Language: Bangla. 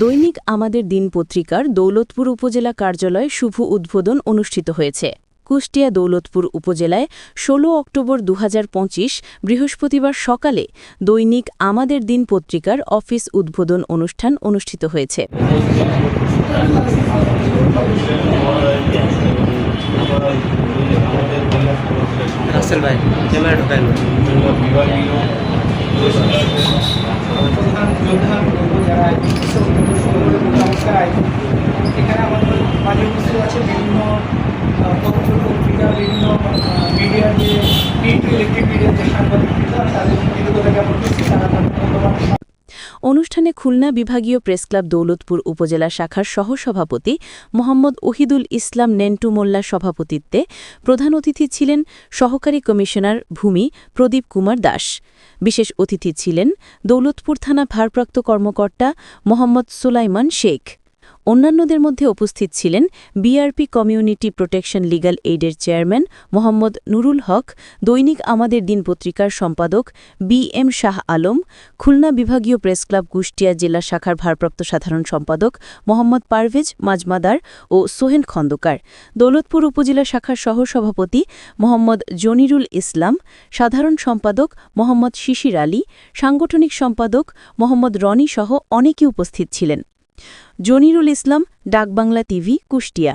দৈনিক আমাদের দিন পত্রিকার দৌলতপুর উপজেলা কার্যালয়ে শুভ উদ্বোধন অনুষ্ঠিত হয়েছে। কুষ্টিয়া দৌলতপুর উপজেলায় ১৬ অক্টোবর দু হাজার পঁচিশ বৃহস্পতিবার সকালে দৈনিক আমাদের দিন পত্রিকার অফিস উদ্বোধন অনুষ্ঠান অনুষ্ঠিত হয়েছে। রাসেল ভাই আছে বিভিন্ন পত্র পত্রিকা বিভিন্ন মিডিয়ার যে প্রিন্ট ইলেকট্রিক মিডিয়ার যে সাংবাদিকতা তাদের কৃতজ্ঞতা জ্ঞাপন করছি তারা তাদের অনুষ্ঠানে খুলনা বিভাগীয় প্রেসক্লাব দৌলতপুর উপজেলা শাখার সহসভাপতি মোহাম্মদ ওহিদুল ইসলাম নেন্টু মোল্লা সভাপতিত্বে প্রধান অতিথি ছিলেন সহকারী কমিশনার ভূমি প্রদীপ কুমার দাস। বিশেষ অতিথি ছিলেন দৌলতপুর থানা ভারপ্রাপ্ত কর্মকর্তা মোহাম্মদ সুলাইমান শেখ। অন্যান্যদের মধ্যে উপস্থিত ছিলেন বিআরপি কমিউনিটি প্রোটেকশন লিগাল এইডের চেয়ারম্যান মোহাম্মদ নুরুল হক, দৈনিক আমাদের দিন পত্রিকার সম্পাদক বি এম শাহ আলম, খুলনা বিভাগীয় প্রেসক্লাব কুষ্টিয়া জেলা শাখার ভারপ্রাপ্ত সাধারণ সম্পাদক মোহাম্মদ পারভেজ মাজমাদার ও সোহেন খন্দকার, দৌলতপুর উপজেলা শাখার সহসভাপতি মোহাম্মদ জনিরুল ইসলাম, সাধারণ সম্পাদক মোহাম্মদ শিশির আলী, সাংগঠনিক সম্পাদক মোহাম্মদ রনি সহ অনেকে উপস্থিত ছিলেন। জনিরুল ইসলাম ডাকবাংলা টিভি কুষ্টিয়া।